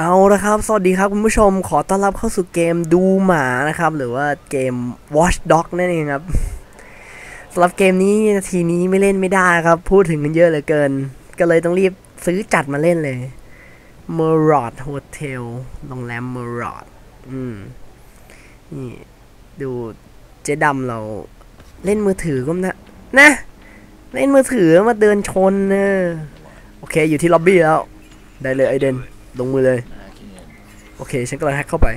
เอาละครับ สวัสดีครับคุณผู้ชม ขอต้อนรับเข้าสู่เกมดูหมานะครับ หรือว่าเกม Watch Dog นั่นเองครับสำหรับเกมนี้นาทีนี้ไม่เล่นไม่ได้ครับ พูดถึงกันเยอะเหลือเกิน ก็เลยต้องรีบซื้อจัดมาเล่นเลย m e r o d Hotel โรงแรม m e r o d อืม นี่ ดูเจ๊ดำเราเล่นมือถือก็นะ นะ เล่นมือถือมาเดินชนเนอะโอเค อยู่ที่ล็อบบี้แล้ว ได้เลยไอเดน ลงมือเลย โอเค ฉันกำลังแฮกเข้าไป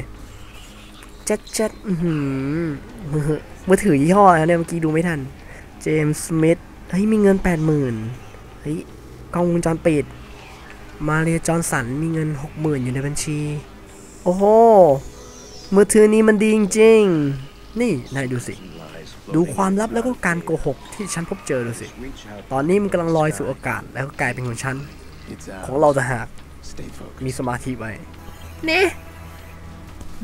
เจ็ดเจ็ดอือหือมือมือถือยี่ห้ออะไรเนี่ยเมื่อกี้ดูไม่ทัน เจมส์สมิธเฮ้ยมีเงินแปดหมื่นเฮ้ยกล้องวงจรปิด มาเรียจอห์นสันมีเงินหกหมื่นอยู่ในบัญชี โอ้โหมือถือนี้มันดีจริงๆนี่นายดูสิ ดูความลับแล้วก็การโกหกที่ฉันพบเจอดูสิ ตอนนี้มันกำลังลอยสู่อากาศแล้วก็กลายเป็นของฉัน ของเราจะหาก มีสมาธิไว้เนี่ย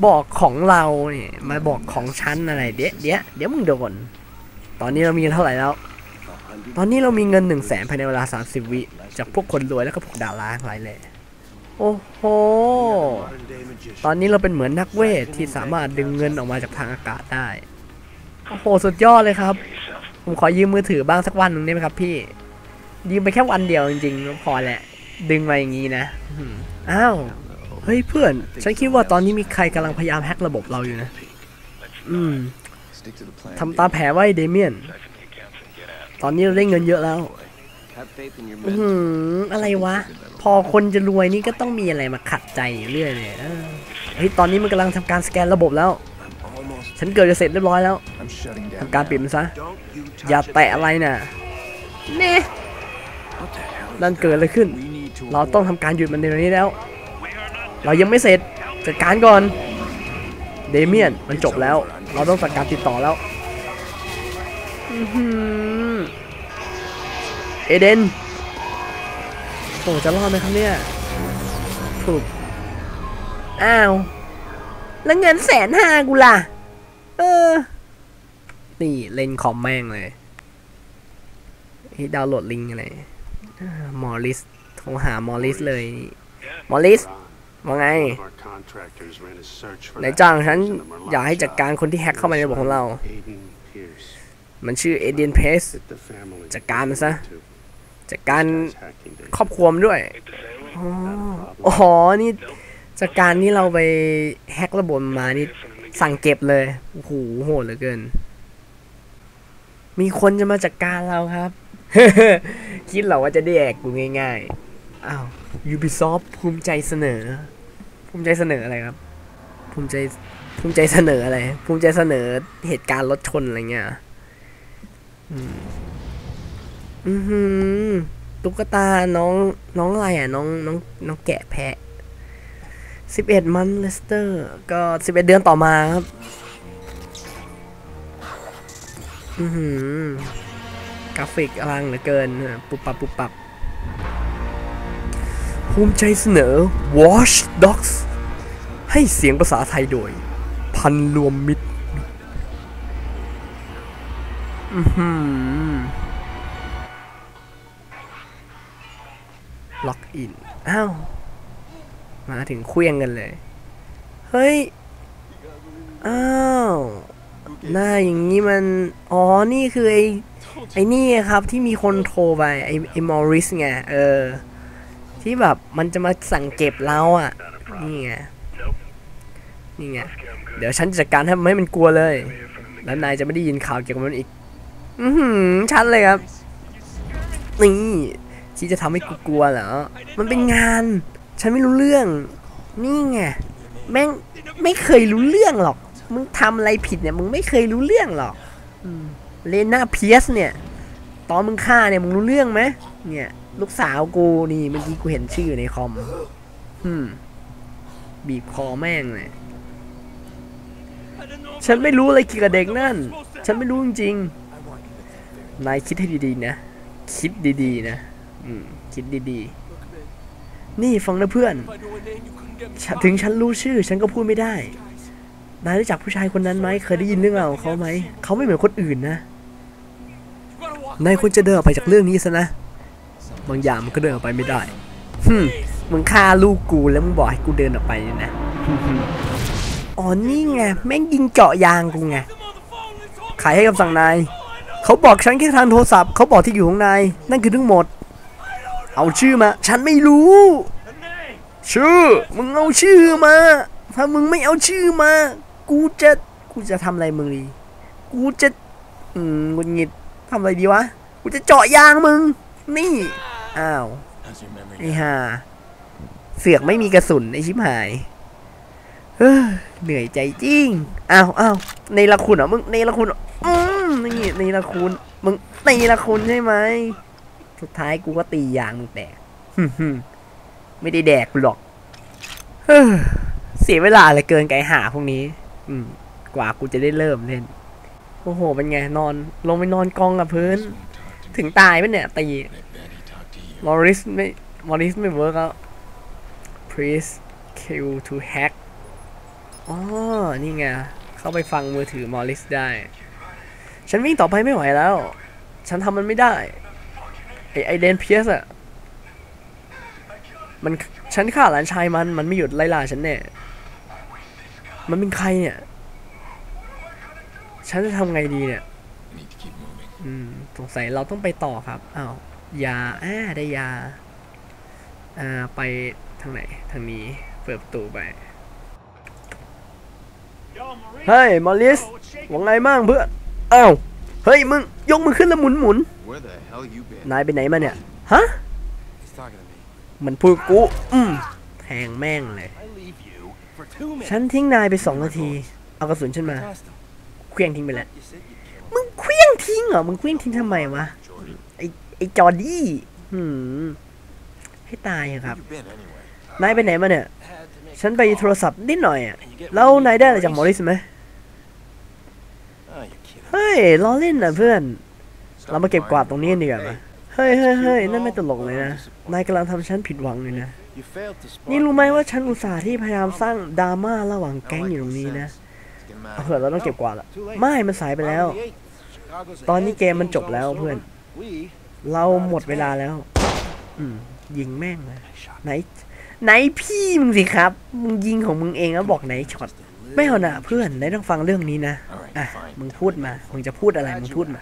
บอกของเราเนี่ยมาบอกของฉันอะไรเดี๋ยวเดี๋ยวเดี๋ยวมึงโดน ตอนนี้เรามีเท่าไหร่แล้ว ตอนนี้เรามีเงินหนึ่งแสนภายในเวลา 30 วิจากพวกคนรวยแล้วก็พวกดาราหลายเลยโอ้โห ตอนนี้เราเป็นเหมือนนักเวทที่สามารถดึงเงินออกมาจากทางอากาศได้ โอ้โห สุดยอดเลยครับ ผมขอยืมมือถือบ้างสักวันหนึ่งได้ไหมครับพี่ ยืมไปแค่วันเดียวจริงๆก็พอแหละ ดึงมาอย่างนี้นะอืมอ้าว เฮ้ยเพื่อน ฉันคิดว่าตอนนี้มีใครกำลังพยายามแฮ็กระบบเราอยู่นะ อืมทำตามแผนไว้เดเมียน ตอนนี้เราได้เงินเยอะแล้วอือหืออะไรวะ พอคนจะรวยนี่ก็ต้องมีอะไรมาขัดใจอยู่เรื่อยเลยเออเฮ้ยตอนนี้มันกำลังทำการสแกนระบบแล้ว ฉันเกือบจะเสร็จเรียบร้อยแล้วทำการปิดมันซะ อย่าแตะอะไรน่ะเน่นั่นเกิดอะไรขึ้น เราต้องทำการหยุดมันในวันนี้แล้ว เรายังไม่เสร็จจัดการก่อน เดเมียนมันจบแล้ว เราต้องจัดการติดต่อแล้วอื้อหือเอเดนโอจะรอดไหมครับเนี่ยถูกอ้าว แล้วเงินแสนห้ากูล่ะ เออ นี่เล่นคอมแม่งเลยดาวน์โหลดลิงอะไรมอริส โทรหามอริสเลยมอริสว่าไงนายจ้างฉันอยากให้จัดการคนที่แฮ็กเข้ามาในระบบของเรา มันชื่อเอเดียนเพสจัดการมันซะจัดการครอบครัวมันด้วยอ๋ออ๋อนี่จากการที่เราไปแฮ็กระบบมานี่สั่งเก็บเลยโอ้โหโหดเหลือเกิน มีคนจะมาจัดการเราครับ คิดเหรอว่าจะได้แอกกูง่าย ๆ อ้าว Ubisoft ภูมิใจเสนอ ภูมิใจเสนออะไรครับ ภูมิใจภูมิใจเสนออะไร ภูมิใจเสนอเหตุการณ์รถชนอะไรเงี้ยอืมอือหือตุ๊กตาน้องน้องอะไรอะ น้องน้องน้องแกะแพะสิบเอ็ดมันเลสเตอร์ ก็สิบเอ็ดเดือนต่อมาครับ อือหือกราฟิกอลังเหลือเกิน ปุบปับปุบปับ ภูมิใจเสนอ Watch Dogs ให้เสียงภาษาไทยโดย พันรวมมิตรอือหือล็อกอิน อ้าว มาถึงเคลี้ยงกันเลย เฮ้ย อ้าวหน้าอย่างนี้มัน อ๋อ นี่คือไอ้ ไอ้นี่ครับที่มีคนโทรไป ไอ้ไอ้มอริสไง เออ ที่แบบมันจะมาสั่งเก็บเราอะ นี่ไง นี่ไง เดี๋ยวฉันจัดการให้มันให้มันกลัวเลย แล้วนายจะไม่ได้ยินข่าวเกี่ยวกับมันอีก อือหือชัดเลยครับ นี่ที่จะทำให้กูกลัวเหรอ มันเป็นงาน ฉันไม่รู้เรื่อง นี่ไง แม่งไม่เคยรู้เรื่องหรอก มึงทำอะไรผิดเนี่ย มึงไม่เคยรู้เรื่องหรอกอืมเลน่าเพียสเนี่ย ตอนมึงฆ่าเนี่ย มึงรู้เรื่องไหมเนี่ย ลูกสาวกูนี่เมื่อกี้กูเห็นชื่อในคอมอืม บีบคอแม่งเลยฉันไม่รู้อะไรเกี่ยวกับเด็กนั่น ฉันไม่รู้จริงๆนายคิดให้ดีๆนะ คิดดีๆ นะ อืม คิดดีๆ นี่ฟังนะเพื่อน ถึงฉันรู้ชื่อ ฉันก็พูดไม่ได้ นายรู้จักผู้ชายคนนั้นไหม เคยได้ยินเรื่องราวของเขาไหม เขาไม่เหมือนคนอื่นนะ นายควรจะเดินออกไปจากเรื่องนี้ซะนะ บางอย่างมันก็เดินออกไปไม่ได้ฮึมึงฆ่าลูกกูแล้วมึงบอกให้กูเดินออกไปนี่นะอ๋อนี่ไงแม่งยิงเจาะยางกูไงขายให้กับสั่งนายเขาบอกฉันแค่ทางโทรศัพท์เขาบอกที่อยู่ของนายนั่นคือทั้งหมด เอาชื่อมา ฉันไม่รู้ ชื่อ มึงเอาชื่อมา ถ้ามึงไม่เอาชื่อมา กูจะกูจะทำอะไรมึงดีกูจะอืมหงุดหงิดทำอะไรดีวะกูจะเจาะยางมึง นี่ อ้าว How's your memory ไอ้ห่าเสือกไม่มีกระสุนไอ้ชิบหายเฮ้ยเหนื่อยใจจริง อ้าวอ้าวในละคุณเหรอมึงในละคุณเหรออืมนี่ในละคุณมึงในละคุณใช่ไหม สุดท้ายกูก็ตียางมึงแตกหึ่มๆไม่ได้แดกกูหรอกเฮ้ยเสียเวลาเหลยเกินไก่หาพวกนี้ อืม กว่ากูจะได้เริ่มเล่น โอ้โห เป็นไง นอน ลงไปนอนกองกับพื้น ถึงตายปะเนี่ยตี มอริสไม่มอริสไม่เวิร์กแล้ว please kill to hack อ๋อ นี่ไง เข้าไปฟังมือถือมอริสได้ ฉันวิ่งต่อไปไม่ไหวแล้ว ฉันทำมันไม่ได้ ไอไอเดนเพียสอะมันฉันฆ่าหลานชายมัน มันไม่หยุดไล่ล่าฉันแน่ มันเป็นใครเนี่ย ฉันจะทำไงดีเนี่ย อืม สงสัยเราต้องไปต่อครับ อ้าว ยาอ่าได้ยาอ่าไปทางไหนทางนี้เปิดประตูไปเฮ้ยมอลลิสว่าไงมั่งเพื่อนอ้าวเฮ้ยมึงยกมือขึ้นแล้วหมุนหมุน Where the hell you been? นายไปไหนมาเนี่ยฮะ He's talking to me. มันพูดกูอืมแทงแม่งเลย I leave you for two minutes. ฉันทิ้งนายไปสองนาที เอากระสุนฉันมา Tossed him. เคลี้ยงทิ้งไปแล้ว You said you'd kill him. มึงเคลี้ยงทิ้งเหรอ มึงเคลี้ยงทิ้งทำไมวะ Jordy, ไอไอจอร์ดี้หืมให้ตายเถอะครับ where you been anyway? นายไปไหนมาเนี่ย Had to make ฉันไปโทรศัพท์นิดหน่อยอะ And you get แล้วนายได้อะไรจากมอริสไหม Oh, you're kidding. เฮ้ยล้อเล่นนะเพื่อน Stop เรามาเก็บกวาดตรงนี้กันดีกว่า Hey, ไหมเฮ้ยเฮ้ยเฮ้ยนั่นไม่ตลกเลยนะ นายกำลังทำฉันผิดหวังเลยนะ you failed to spot นี่รู้ไหม the ว่า man. ฉันอุตส่าห์ที่พยายามสร้างดราม่าระหว่าง I แก๊ง like อยู่ตรง these นี้นะ sense. Let's get 'em out เอา of เถอะเรา here. ต้องเก็บกวาดละ Too late. ไม่ มันสายไปแล้ว Bottom of the eighth. Chicago's ตอนนี้ ahead. เกมมันจบแล้ว Game's เพื่อน over. We เราหมดเวลาแล้ว อืมยิงแม่งเลย shot ไหน ไหนพี่มึงสิครับ มึงยิงของมึงเองแล้วบอกไหนช็อต ไม่เอานะเพื่อนนายต้องฟังเรื่องนี้นะ All right, อะ fine. มึงพูดมา มึงจะพูดอะไร มึงพูดมา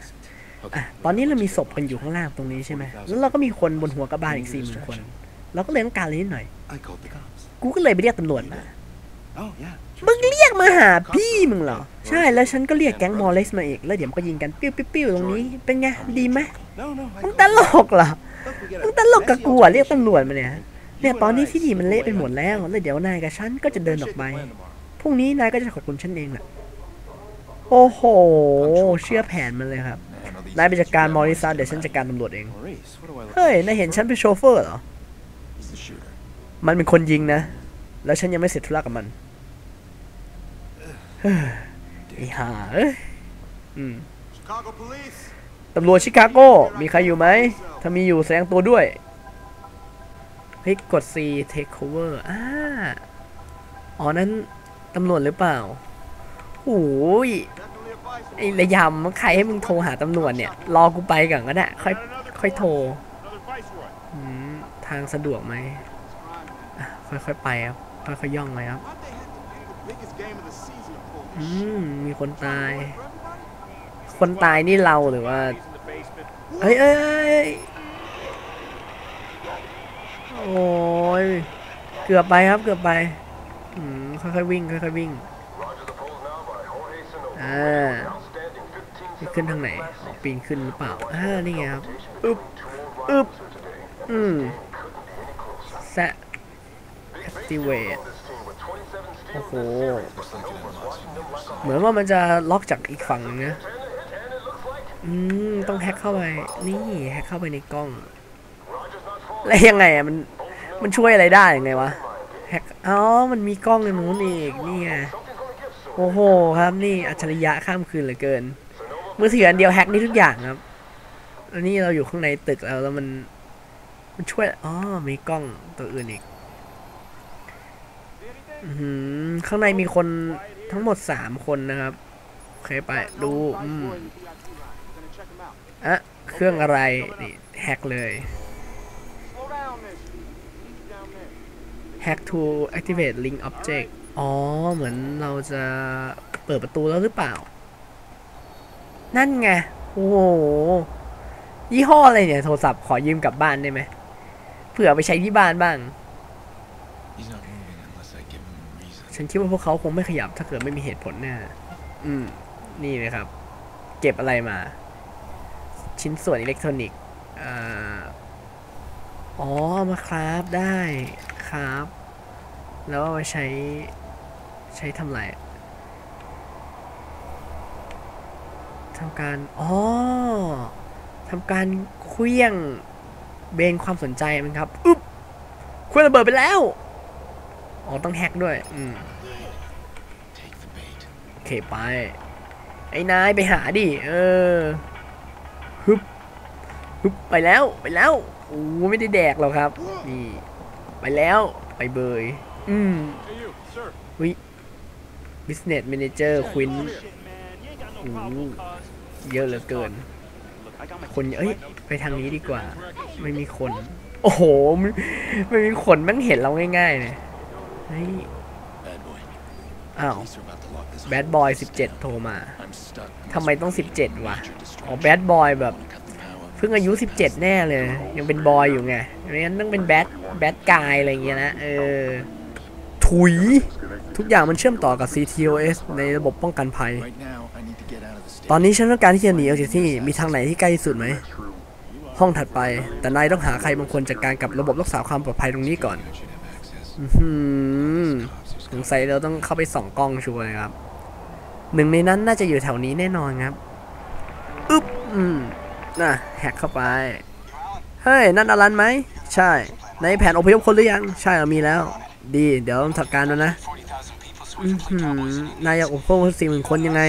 อะ ตอนนี้เรามีศพกันอยู่ข้างล่างตรงนี้ใช่ไหม แล้วเราก็มีคนบนหัวกระบาลอีกสี่หมื่นคน เราก็เลยต้องการอะไรนิดหน่อย I called the cops. กูก็เลยไปเรียกตำรวจมา Oh yeah. มึงเรียกมาหาพี่มึงเหรอ ใช่แล้วฉันก็เรียกแก๊งมอลเลสมาอีก แล้วเดี๋ยวมันก็ยิงกันปิ้วปิ้วปิ้วตรงนี้ เป็นไง ดีไหม No, no. I มึง called ต the ล cops. กเหรอ Look, we get มึ a งตลกกับ messy กูอะเรียก operation. ตำรวจมาเนี่ยเนี่ยตอนนี้ที่ดีมันเละไปหมดแล้ว แล้วเดี๋ยวนายกับฉันก็จะเดินออกไป Shake the plan tomorrow. พรุ่งนี้นายก็จะขอบคุณฉันเองแหละโอ้โห เชื่อแผนมันเลยครับ Man, all these นายไปจัดการ bitches มอริซั are สเดี๋ยวฉันจัดการตำรวจเอง Maurice, what do I look เฮ้ย นายเห็นฉันเป็นโชเฟอร์เหรอ He's the shooter. มันเป็นคนยิงนะ แล้วฉันยังไม่เสร็จธุระกับมันเฮ้ย ไอ้ห่าเอ้ยอืม Chicago police. ตำรวจชิคาโกมีใครอยู่ไหม ถ้ามีอยู่แสดงตัวด้วยเฮ้ยกด C take cover อ่าอ๋อ นั้นตำรวจหรือเปล่าโอ้ย Definitely advisable. ไอ้ระยำใครให้มึงโทรหาตำรวจเนี่ย รอกูไปก่อนก็ได้ค่อยค่อยโทร Another viceroy. อืมทางสะดวกไหมอะค่อยๆไปครับ ค่อยๆย่องไปครับ อืมมีคนตาย คนตายนี่เราหรือว่าเอ้ยเอ้ยเอ้ยโอ้ยเกือบไปครับเกือบไปอืมค่อยๆวิ่งค่อยๆวิ่งอ่าขึ้นทางไหนปีนขึ้นหรือเปล่าอ่านี่ไงครับอึบอึบอืมแซะ activate โอ้โห เหมือนว่ามันจะล็อกจากอีกฝั่งนะอืมต้องแฮกเข้าไป นี่แฮกเข้าไปในกล้อง แล้วยังไงอะมันมันช่วยอะไรได้ยังไงวะแฮกอ๋อมันมีกล้องในนู้นอีกนี่ไงโอ้โหครับนี่อัจฉริยะข้ามคืนเหลือเกินมือถืออันเดียวแฮกนี่ทุกอย่างครับอันนี้เราอยู่ข้างในตึกแล้วแล้วมันมันช่วยอ๋อมีกล้องตัวอื่นอีกอืข้างในมีคน ทั้งหมดสามคนนะครับ โอเคไปดูอืมอะเครื่องอะไร นี่แฮกเลย Slow down, miss. Lead you down there. hack to activate link object อ๋อ เหมือนเราจะเปิดประตูแล้วหรือเปล่า นั่นไง โอ้โห ยี่ห้ออะไรเนี่ย โทรศัพท์ขอยืมกลับบ้านได้ไหม เผื่อไปใช้ที่บ้านบ้าง ฉันคิดว่าพวกเขาคงไม่ขยับถ้าเกิดไม่มีเหตุผลแน่อืม นี่เลยครับ เก็บอะไรมา ชิ้นส่วนอิเล็กทรอนิกส์อ๋อมาคราฟได้ครับ แล้วเอามาใช้ ใช้ทำอะไรทำการ อ๋อทำการเคลี้ยงเบนความสนใจมันครับ อึ๊บเคลี้ยงระเบิดไปแล้ว อ๋อต้องแฮกด้วย อืม Take the bait. โอเคไป ไอ้นายไปหาดิ เออฮึบฮึบไปแล้วไปแล้วโอ้ไม่ได้แดกหรอกครับ นี่ ไปแล้วไปเบย อืม Hey, you, sir. business manager ควิน Shit, man. You ain't got no problem, Ooh. cuz. เยอะเหลือเกิน Look, I got my คนเอ้ย ไปทางนี้ดีกว่า ไม่มีคน โอ้โห ไม่ไม่มีคนแมันเห็นเราง่ายๆเลย เฮ้ย Bad boy. อ้าว Police are about to lock this แบด whole บอย place 17 down. โทรมา I'm stuck. ทำไมต้อง 17 วะ Major อ๋อ distraction. แบดบอยแบบ Wanna cut the power. เพิ่งอายุ 17 แน่เลย ยังเป็นบอยอยู่ไงไม่งั้นต้องเป็นแบดแบดกายอะไรอย่างเงี้ยนะเออถุย ทุกอย่างมันเชื่อมต่อกับ CTOS ในระบบป้องกันภัย Right now, I need to get out of the ตอน state. นี้ฉันต้องการที่จะหนีออกจากที่นี่มีทางไหนที่ใกล้ที่สุดไหม ห้องถัดไป แต่นายต้องหาใครบางคนจัดการกับระบบรักษาความปลอดภัยตรงนี้ก่อน สงสัยเราต้องเข้าไปส่องกล้องชัวร์เลยครับ หนึ่งในนั้นน่าจะอยู่แถวนี้แน่นอนครับ อึ๊บ อืม น่ะ แฮกเข้าไป เฮ้ย นั่นอลันไหม ใช่ ในแผนอพยพคนหรือยัง ใช่เรามีแล้ว ดี เดี๋ยวต้องจัดการแล้วนะอือนายอยากอพยพสี่หมื่นคนยังไง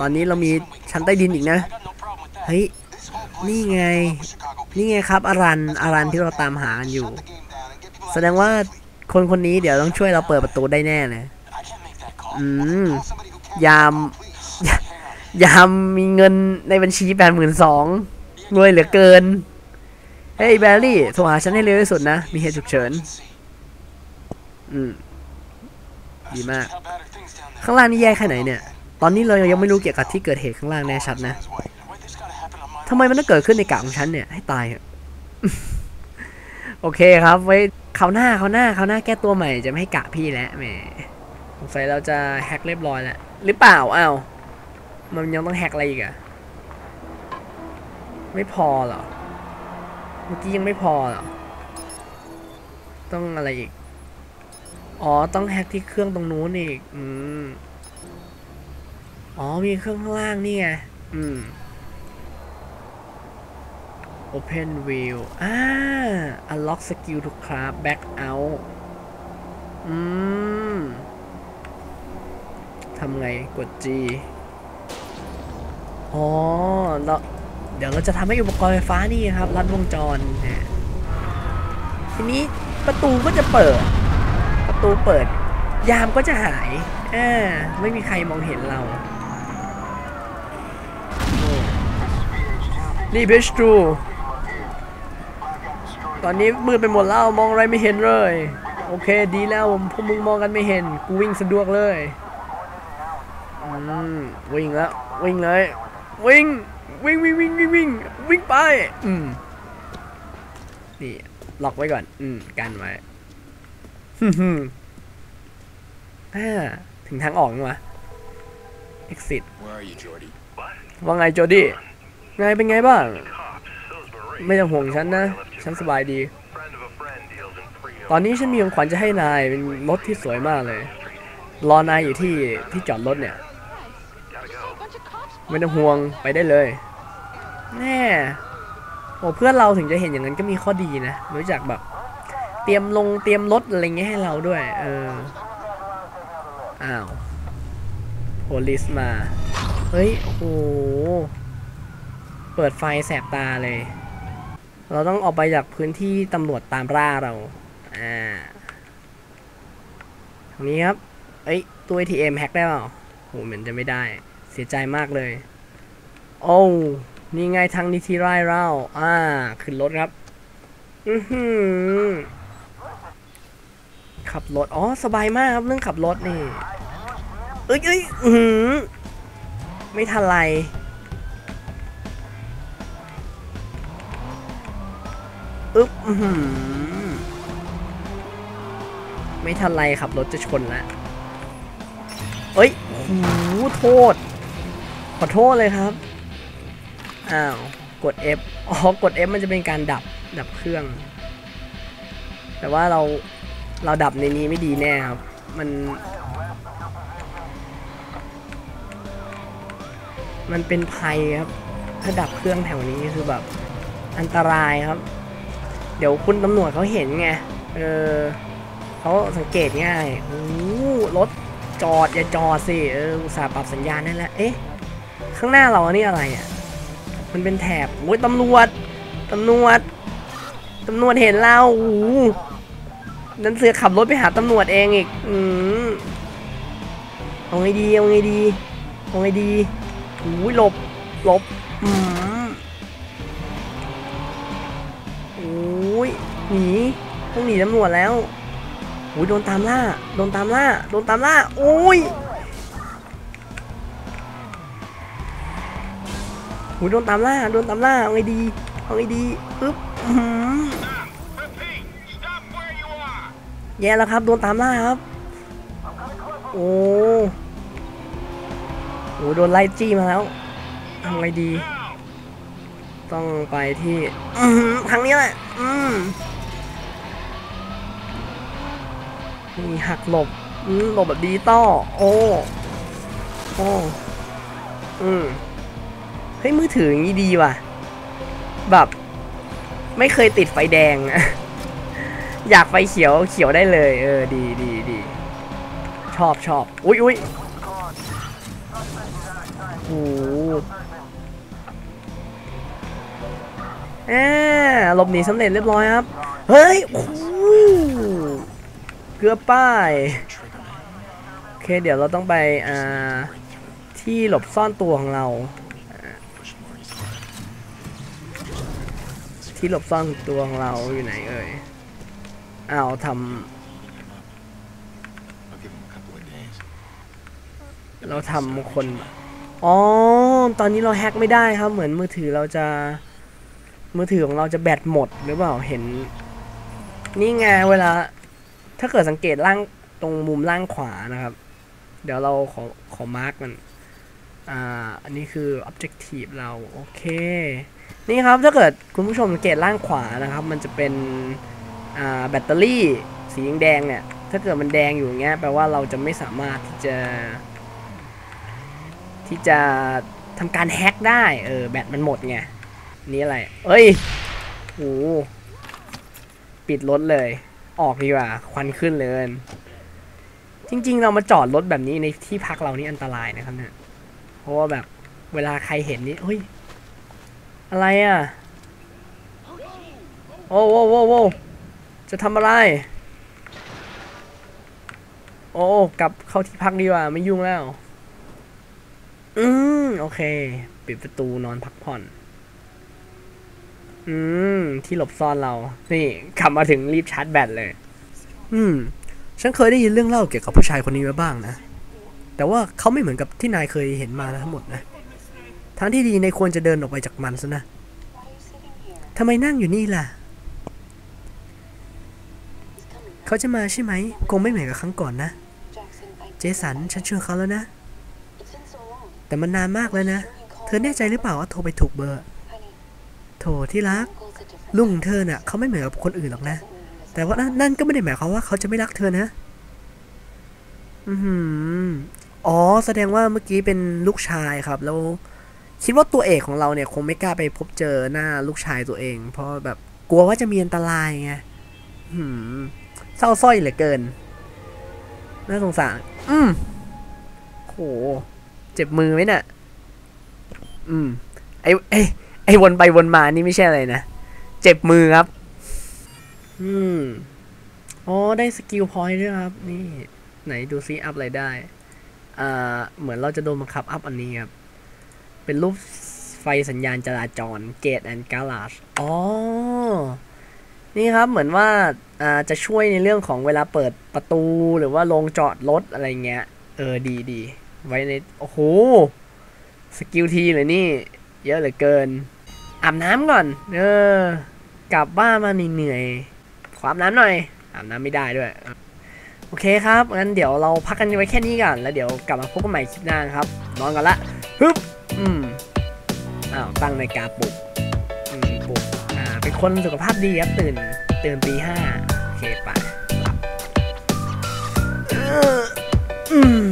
ตอนนี้เรามีชั้นใต้ดินอีกนะ เฮ้ย นี่ไง นี่ไงครับอารันอารันที่เราตามหากันอยู่ แสดงว่า คนคนนี้เดี๋ยวต้องช่วยเราเปิดประตูได้แน่เลยอืมยามยามมีเงินในบัญชีแปดหมื่นสองรวยเหลือเกิน เฮ้ยแบลลี่โทรหาฉันให้เร็วที่สุดนะ มีเหตุฉุกเฉิน อืม ดีมาก ข้างล่างนี่แย่แค่ไหนเนี่ย ตอนนี้เรายังไม่รู้เกี่ยวกับที่เกิดเหตุข้างล่างแน่ชัดนะทำไมมันต้องเกิดขึ้นในกะของฉันเนี่ย ให้ตาย โอเคครับไว้ คราหน้าคราหน้าคราหน้าแก้ตัวใหม่จะไม่ให้กะพี่แล้วแหมสงสัยเราจะแฮกเรียบร้อยแล้วหรือเปล่าอ้าวมันยังต้องแฮกอะไรอีกอะไม่พอเหรอเมื่อกี้ยังไม่พอเหรอต้องอะไรอีกอ๋อต้องแฮกที่เครื่องตรงนู้นอีกอืมอ๋อมีเครื่องข้างล่างนี่ไงอืม Open View อ่า Unlock Skill to Craft Back Out อืมทำไงกด G อ๋อเราเดี๋ยวเราจะทำให้อุปกรณ์ไฟฟ้านี่ครับรัดวงจรนะทีนี้ประตูก็จะเปิด ประตูเปิด ยามก็จะหายอ่าไม่มีใครมองเห็นเรานี่เพชทู ตอนนี้มืดไปหมดแล้วมองอะไรไม่เห็นเลย โอเคดีแล้วพวกมึงมองกันไม่เห็น กูวิ่งสะดวกเลยอืมวิ่งแล้ววิ่งเลย วิ่งวิ่งวิ่งวิ่งวิ่งวิ่งวิ่งไป อืมนี่ล็อกไว้ก่อน อืมกันไว้ฮึ่มฮึ่มอ่าถึงทางออกแล้ววะ exit Where are you, Jordy? ว่าไงโจดี้ไงเป็นไงบ้าง ไม่ต้องห่วงฉันนะ ฉันสบายดี ตอนนี้ฉันมีของขวัญจะให้นายเป็นรถที่สวยมากเลย รอนายอยู่ที่ที่จอดรถเนี่ย ไม่ต้องห่วงไปได้เลย แน่โอ้เพื่อนเราถึงจะเห็นอย่างนั้นก็มีข้อดีนะ รู้จักแบบ เตรียมลงเตรียมรถอะไรเงี้ยให้เราด้วย เออ อ้าวโพลิสมา เฮ้ย โอ้โห เปิดไฟแสบตาเลย เราต้องออกไปจากพื้นที่ตำรวจตามร่าเรา อ่าตรงนี้ครับ เอ้ยตัว ATM แฮ็กได้เปล่าโหเหมือนจะไม่ได้ เสียใจมากเลย โอ้นี่ไงทางนิติไร่เรา อ่า ขึ้นรถครับ อือหือขับรถ อ๋อ สบายมากครับ เรื่องขับรถนี่ เอ้ยเอ้ยอือหือไม่ทันไร อึ๊บไม่ทันไรขับรถจะชนแล้วเอ้ยโอ้โหโทษ ขอโทษเลยครับ อ้าว กด F อ๋อ กด F มันจะเป็นการดับ ดับเครื่อง แต่ว่าเรา เราดับในนี้ไม่ดีแน่ครับ มัน มันเป็นภัยครับ ถ้าดับเครื่องแถวนี้คือแบบ อันตรายครับ ดี๋ยวคุณตำรวจเขาเห็นไง เออเขาสังเกตง่ายโอ้รถจอดอย่าจอดสิเอออุตส่าห์ปรับสัญญาณได้แล้ว เอ๊ะ ข้างหน้าเราอันนี่อะไรอะ มันเป็นแถบโอ้ยตำรวจ ตำรวจ ตำรวจเห็นเราโอ้นั่นเสือขับรถไปหาตำรวจเองอีก อืมเอาไงดี เอาไงดี เอาไงดีโอ้ยหลบ หลบ อืม หนีต้องหนีตำรวจแล้วโอ้ยโดนตามล่า โดนตามล่า โดนตามล่า โอ้ยโอ้ยโดนตามล่า โดนตามล่า เอาไงดี เอาไงดีปึ๊บหือแย่แล้วครับ โดนตามล่าครับ โอ้โหโดนไล่จี้มาแล้วทำไงดี ต้องไปที่ทางนี้แหละ อืม นี่หักหลบอืมหลบแบบดิจิตอลโอ้โอ้อืมเฮ้ยมือถืออย่างนี้ดีว่ะ แบบ ไม่เคยติดไฟแดง อยากไฟเขียวเขียวได้เลย เออ ดีดีดีชอบชอบอุ้ยอุ้ยโอ้โหอ่าหลบหนีสำเร็จเรียบร้อยครับ เฮ้ยโอ้โห เกือบป้ายโอเคเดี๋ยวเราต้องไปอ่าที่หลบซ่อนตัวของเรา ที่หลบซ่อนตัวของเราอยู่ไหนเอ่ยอ้าวทำเราทำคนอ๋อตอนนี้เราแฮ็กไม่ได้ครับ เหมือนมือถือเราจะมือถือของเราจะแบตหมดหรือเปล่าเห็น นี่ไงเวลา ถ้าเกิดสังเกตล่างตรงมุมล่างขวานะครับ เดี๋ยวเราขอขอมาร์กมัน อ่า อันนี้คือ objective เรา โอเค นี่ครับถ้าเกิดคุณผู้ชมสังเกตล่างขวานะครับ มันจะเป็น อ่า แบตเตอรี่ สีแดงเนี่ย ถ้าเกิดมันแดงอยู่เงี้ย แปลว่าเราจะไม่สามารถที่จะ ที่จะทำการแฮ็กได้ เออ แบตมันหมดไง นี่อะไร เอ้ยโหปิดรถเลย ออกดีกว่า ควันขึ้นเลย จริง ๆ เรามาจอดรถแบบนี้ในที่พักเรานี่อันตรายนะครับเนี่ย เพราะว่าแบบเวลาใครเห็นนี่เฮ้ย อะไรอะ โอ้โว้โว้โว้จะทำอะไร โอ้กลับเข้าที่พักดีกว่า ไม่ยุ่งแล้ว อืมโอเค ปิดประตูนอนพักผ่อน อืม ที่หลบซ่อนเรา นี่ขับมาถึงรีบชาร์จแบตเลย อืม ฉันเคยได้ยินเรื่องเล่าเกี่ยวกับผู้ชายคนนี้มาบ้างนะ แต่ว่าเขาไม่เหมือนกับที่นายเคยเห็นมาทั้งหมดนะ ทางที่ดีนายควรจะเดินออกไปจากมันซะนะทำไมนั่งอยู่นี่ล่ะ เขาจะมาใช่ไหม คงไม่เหมือนกับครั้งก่อนนะ เจสัน ฉันชวนเขาแล้วนะ แต่มันนานมากแล้วนะ เธอแน่ใจหรือเปล่าว่าโทรไปถูกเบอร์ โถที่รัก ลุงเธอน่ะเขาไม่เหมือนกับคนอื่นหรอกนะ แต่ว่านั่นนั่นก็ไม่ได้หมายความว่าเขาจะไม่รักเธอนะ อือหืออ๋อ แสดงว่าเมื่อกี้เป็นลูกชายครับ แล้ว คิดว่าตัวเอกของเราเนี่ย คงไม่กล้าไปพบเจอหน้าลูกชายตัวเอง เพราะแบบกลัวว่าจะมีอันตรายไงหืมเศร้าสร้อยเหลือเกิน น่าสงสาร อืมโห เจ็บมือไหมน่ะอืม ไอ้ไอ้ ไอ้วนไปวนมานี่ไม่ใช่อะไรนะ เจ็บมือครับ อืมอ๋อได้สกิลพอยต์ด้วยครับ นี่ ไหนดูซิอัพอะไรได้ อ่า เหมือนเราจะโดนบังคับอัพอันนี้ครับ เป็นรูปไฟสัญญาณจราจรเกตแอนด์กาลาชอ๋อ นี่ครับเหมือนว่าอ่าจะช่วยในเรื่องของเวลาเปิดประตูหรือว่าลงจอดรถอะไรเงี้ย เออดีดีไว้ใน โอ้โห สกิลทีเลยนี่ เยอะเหลือเกิน อาบน้ำก่อน เออ กลับบ้านมาเหนื่อยๆขออาบน้ำหน่อย อาบน้ำไม่ได้ด้วย โอเคครับ งั้นเดี๋ยวเราพักกันไว้แค่นี้ก่อน แล้วเดี๋ยวกลับมาพบกันใหม่คลิปหน้านครับ นอนกันละฮึบ อืม อ้าว ตั้งนาฬิกาปลุก อืม ปลุก อ่า เป็นคนสุขภาพดีครับ ตื่น ตื่นตีห้าโอเคไปหลับอืม